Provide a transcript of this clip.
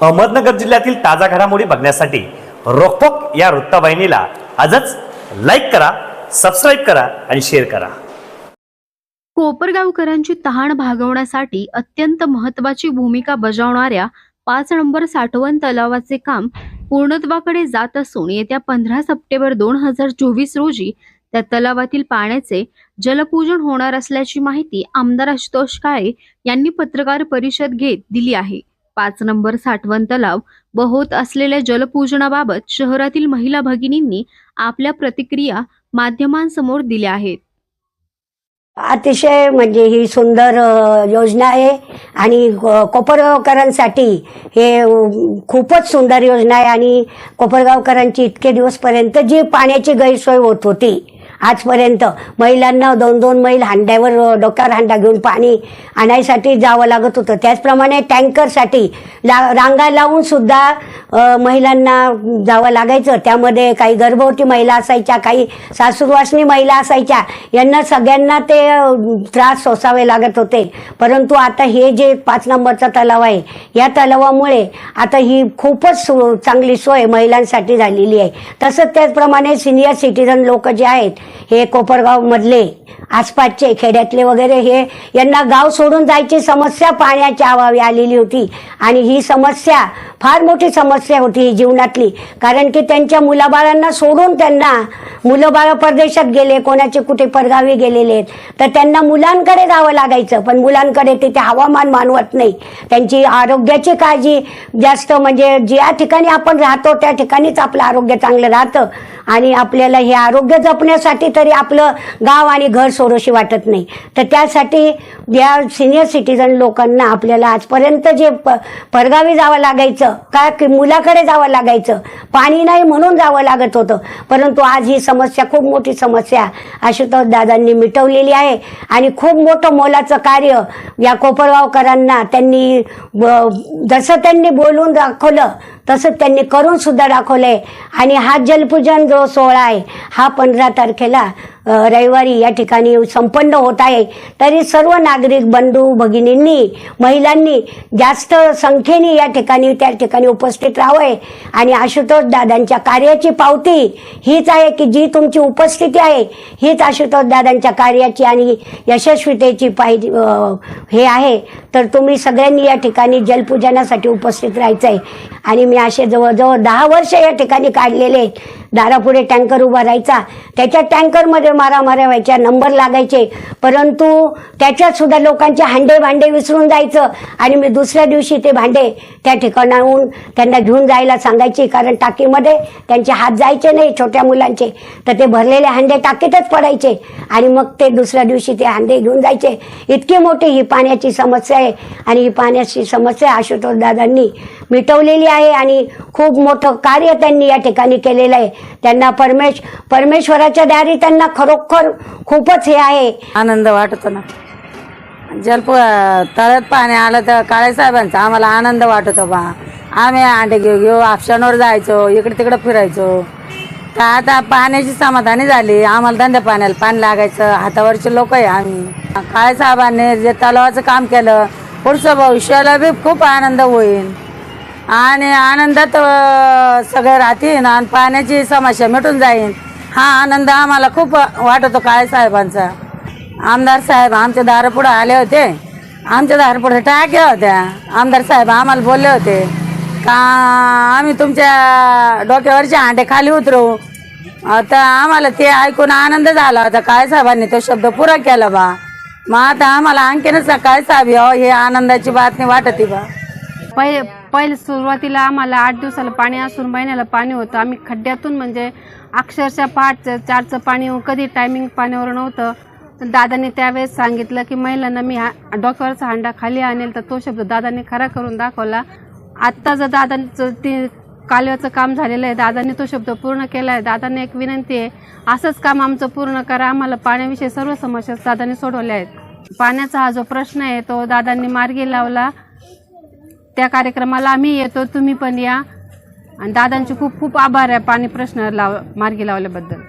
अहमदनगर जिल्ह्यातील ताजा घडामोडी बघण्यासाठी रोखोक या वृत्तवाहिनीला आजच लाईक करा सबस्क्राईब करा आणि शेअर करा. कोपरगावकरांची तहान भागवण्यासाठी अत्यंत महत्वाची भूमिका बजावणाऱ्या पाच नंबर साठवण तलावाचे काम पूर्णत्वाकडे जात असून येत्या पंधरा सप्टेंबर दोन हजार चोवीस रोजी त्या तलावातील पाण्याचे जलपूजन होणार असल्याची माहिती आमदार आशुतोष काळे यांनी पत्रकार परिषद घेत दिली आहे. पाच नंबर साठवण तलाव व होत असलेल्या जलपूजनाबाबत शहरातील महिला भगिनींनी आपल्या प्रतिक्रिया माध्यमांसमोर दिल्या आहेत. अतिशय म्हणजे ही सुंदर योजना आहे आणि कोपरगावकरांसाठी हे खूपच सुंदर योजना आहे आणि कोपरगावकरांची इतके दिवसपर्यंत जी पाण्याची गैरसोय होत होती आजपर्यंत महिलांना दोन दोन मैल हांड्यावर डोक्यावर हांडा घेऊन पाणी आणायसाठी जावं लागत होतं. त्याचप्रमाणे टँकरसाठी ला रांगा लावून सुद्धा महिलांना जावं लागायचं. त्यामध्ये काही गर्भवती महिला असायच्या काही सासूरवासनी महिला असायच्या. यांना सगळ्यांना ते त्रास सोसावे लागत होते. परंतु आता हे जे पाच नंबरचा तलाव आहे या तलावामुळे आता ही खूपच सो- चांगली सोय महिलांसाठी झालेली आहे. तसंच त्याचप्रमाणे सिनियर सिटीजन लोक जे आहेत हे कोपरगाव मधले आसपासचे खेड्यातले वगैरे हे यांना गाव सोडून जायची समस्या पाण्याच्या अभावी आलेली होती. आणि ही समस्या फार मोठी समस्या होती ही जीवनातली. कारण की त्यांच्या मुलाबाळांना सोडून त्यांना मुलं बाळ परदेशात गेले कोणाचे कुठे परगावी गेलेले आहेत. तर त्यांना मुलांकडे जावं लागायचं पण मुलांकडे तिथे हवामान मानवत नाही. त्यांची आरोग्याची काळजी जास्त म्हणजे ज्या ठिकाणी आपण राहतो त्या ठिकाणीच आपलं आरोग्य चांगलं राहतं. आणि आपल्याला हे आरोग्य जपण्यासाठी तरी आपलं गाव आणि घर सोडोशी वाटत नाही. तर त्यासाठी या सिनियर सिटीजन लोकांना आपल्याला आजपर्यंत जे प परगावी जावं लागायचं का की मुलाकडे जावं लागायचं पाणी नाही म्हणून जावं लागत होतं. परंतु आज ही समस्या खूप मोठी समस्या आशुतोष दादांनी मिटवलेली आहे. आणि खूप मोठं मोलाचं कार्य या कोपरगावकरांना त्यांनी जसं त्यांनी बोलून दाखवलं तसं त्यांनी करून सुद्धा दाखवलंय. आणि हा जलपूजन जो सोहळा आहे हा पंधरा तारखेला रविवारी या ठिकाणी संपन्न होत आहे. तरी सर्व नागरिक बंधू भगिनींनी महिलांनी जास्त संख्येने या ठिकाणी त्या ठिकाणी उपस्थित राहावे. आणि आशुतोष दादांच्या कार्याची पावती हीच आहे की जी तुमची उपस्थिती आहे हीच आशुतोष दादांच्या कार्याची आणि यशस्वीतेची पाहिजे हे आहे. तर तुम्ही सगळ्यांनी या ठिकाणी जलपूजनासाठी उपस्थित राहायचं आहे आणि मी असे जवळजवळ दहा वर्ष या ठिकाणी काढलेले आहेत. दारापुढे टँकर उभा राहायचा. त्याच्या टँकरमध्ये मारामाऱ्या व्हायच्या नंबर लागायचे. परंतु त्याच्यात सुद्धा लोकांचे हांडे भांडे विसरून जायचं. आणि मी दुसऱ्या दिवशी ते भांडे त्या ठिकाणाहून त्यांना घेऊन जायला सांगायची कारण टाकीमध्ये त्यांचे हात जायचे नाही छोट्या मुलांचे. तर ते भरलेले हांडे टाकीतच पडायचे. आणि मग ते दुसऱ्या दिवशी ते हांडे घेऊन जायचे. इतकी मोठी ही पाण्याची समस्या आहे. आणि ही पाण्याची समस्या आशुतोष दादांनी मिटवलेली आहे. आणि खूप मोठं कार्य त्यांनी या ठिकाणी केलेलं आहे. त्यांना परमेश परमेश्वराच्या दारी त्यांना खरोखर खूपच हे आहे. आनंद वाटतो ना. जलप तळत पाणी आलं तर काळे साहेबांचा आम्हाला आनंद वाटतो बा. आम्ही अंडे घेऊ घेऊ ऑप्शनवर जायचो इकडे तिकडे फिरायचो. तर आता पाण्याची समाधानी झाली. आम्हाला धंद्या पाण्याला पाणी लागायचं. हातावरचे लोक आहे आम्ही. काळे साहेबांनी जे तलावाचं काम केलं पुढचं भविष्याला बी खूप आनंद होईल. आणि आनंदात अं, सगळे राहतील आणि पाण्याची समस्या मिटून जाईल. हा आनंद आम्हाला खूप वाटतो काळे साहेबांचा. आमदार साहेब आमच्या दारापुढं आले होते. आमच्या दारापुढे टाक्या होत्या. आमदार साहेब आम्हाला बोलले होते का आम्ही तुमच्या डोक्यावरचे हांडे खाली उतरू? आता आम्हाला ते ऐकून आनंद झाला होता. काळे साहेबांनी तो शब्द पुरा केला बा. मग आता आम्हाला आणखीनच काळे साहेब यावं हे आनंदाची बातमी वाटते बा. पहिले पहिले सुरुवातीला आम्हाला आठ दिवसाला पाणी असून महिन्याला पाणी होतं. आम्ही खड्ड्यातून म्हणजे अक्षरशः पहाटचं चारचं पाणी कधी टायमिंग पाण्यावर नव्हतं. तर दादांनी त्यावेळेस सांगितलं की महिलांना मी हा डोक्यावरचा हांडा खाली आणेल. तर तो शब्द दादांनी खरा करून दाखवला. आत्ता जर दादांचं ते कालव्याचं काम झालेलं आहे दादांनी तो शब्द पूर्ण केला आहे. दादांनी एक विनंती आहे असंच काम आमचं पूर्ण करा. आम्हाला पाण्याविषयी सर्व समस्या दादांनी सोडवल्या आहेत. पाण्याचा हा जो प्रश्न आहे तो दादांनी मार्गी लावला. त्या कार्यक्रमाला आम्ही येतो तुम्ही पण या. आणि दादांचे खूप खूप आभार आहे पाणी प्रश्न लाव मार्गी लावल्याबद्दल.